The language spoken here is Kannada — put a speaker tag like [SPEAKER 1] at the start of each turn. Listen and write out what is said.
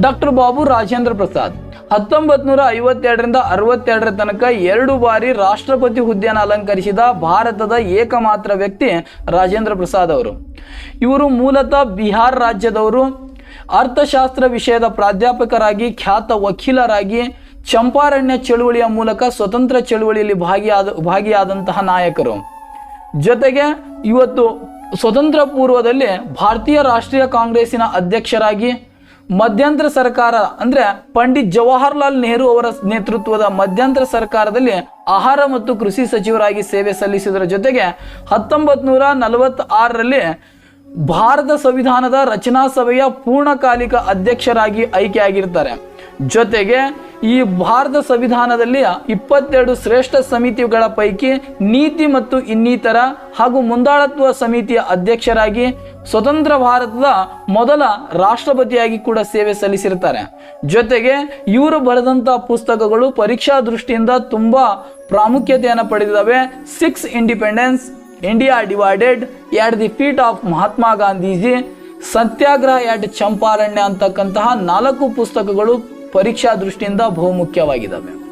[SPEAKER 1] ಡಾಕ್ಟರ್ ಬಾಬು ರಾಜೇಂದ್ರ ಪ್ರಸಾದ್. ಹತ್ತೊಂಬತ್ ನೂರ ಐವತ್ತೆರಡರಿಂದ ಅರವತ್ತೆರಡರ ತನಕ ಎರಡು ಬಾರಿ ರಾಷ್ಟ್ರಪತಿ ಹುದ್ದೆಯನ್ನು ಅಲಂಕರಿಸಿದ ಭಾರತದ ಏಕಮಾತ್ರ ವ್ಯಕ್ತಿ ರಾಜೇಂದ್ರ ಪ್ರಸಾದ್ ಅವರು. ಇವರು ಮೂಲತಃ ಬಿಹಾರ್ ರಾಜ್ಯದವರು. ಅರ್ಥಶಾಸ್ತ್ರ ವಿಷಯದ ಪ್ರಾಧ್ಯಾಪಕರಾಗಿ ಖ್ಯಾತ ವಕೀಲರಾಗಿ ಚಂಪಾರಣ್ಯ ಚಳುವಳಿಯ ಮೂಲಕ ಸ್ವತಂತ್ರ ಚಳುವಳಿಯಲ್ಲಿ ಭಾಗಿಯಾದ, ಭಾಗಿಯಾದಂತಹ ನಾಯಕರು. ಜೊತೆಗೆ ಇವತ್ತು ಸ್ವತಂತ್ರ ಪೂರ್ವದಲ್ಲಿ ಭಾರತೀಯ ರಾಷ್ಟ್ರೀಯ ಕಾಂಗ್ರೆಸ್ಸಿನ ಅಧ್ಯಕ್ಷರಾಗಿ ಮಧ್ಯಂತರ ಸರ್ಕಾರ, ಅಂದ್ರೆ ಪಂಡಿತ್ ಜವಾಹರ್ಲಾಲ್ ನೆಹರು ಅವರ ನೇತೃತ್ವದ ಮಧ್ಯಂತರ ಸರ್ಕಾರದಲ್ಲಿ ಆಹಾರ ಮತ್ತು ಕೃಷಿ ಸಚಿವರಾಗಿ ಸೇವೆ ಸಲ್ಲಿಸಿದರ ಜೊತೆಗೆ ಹತ್ತೊಂಬತ್ ನೂರ ಭಾರತ ಸಂವಿಧಾನದ ರಚನಾ ಸಭೆಯ ಪೂರ್ಣಕಾಲಿಕ ಅಧ್ಯಕ್ಷರಾಗಿ ಆಯ್ಕೆಯಾಗಿರ್ತಾರೆ. ಜೊತೆಗೆ ಈ ಭಾರತ ಸಂವಿಧಾನದಲ್ಲಿ ಇಪ್ಪತ್ತೆರಡು ಶ್ರೇಷ್ಠ ಸಮಿತಿಗಳ ಪೈಕಿ ನೀತಿ ಮತ್ತು ಇನ್ನಿತರ ಹಾಗೂ ಮುಂದಾಳತ್ವ ಸಮಿತಿಯ ಅಧ್ಯಕ್ಷರಾಗಿ ಸ್ವತಂತ್ರ ಭಾರತದ ಮೊದಲ ರಾಷ್ಟ್ರಪತಿಯಾಗಿ ಕೂಡ ಸೇವೆ ಸಲ್ಲಿಸಿರ್ತಾರೆ ಜೊತೆಗೆ ಇವರು ಬರೆದಂಥ ಪುಸ್ತಕಗಳು ಪರೀಕ್ಷಾ ದೃಷ್ಟಿಯಿಂದ ತುಂಬ ಪ್ರಾಮುಖ್ಯತೆಯನ್ನು ಪಡೆದಿದ್ದಾವೆ. Six independence India divided at the feet of Mahatma Gandhiji Satyagraha at Champaran ಅಂತಕ್ಕಂತಹ ನಾಲ್ಕು ಪುಸ್ತಕಗಳು ಪರೀಕ್ಷಾ ದೃಷ್ಟಿಯಿಂದ ಬಹುಮುಖ್ಯವಾಗಿದ್ದಾವೆ.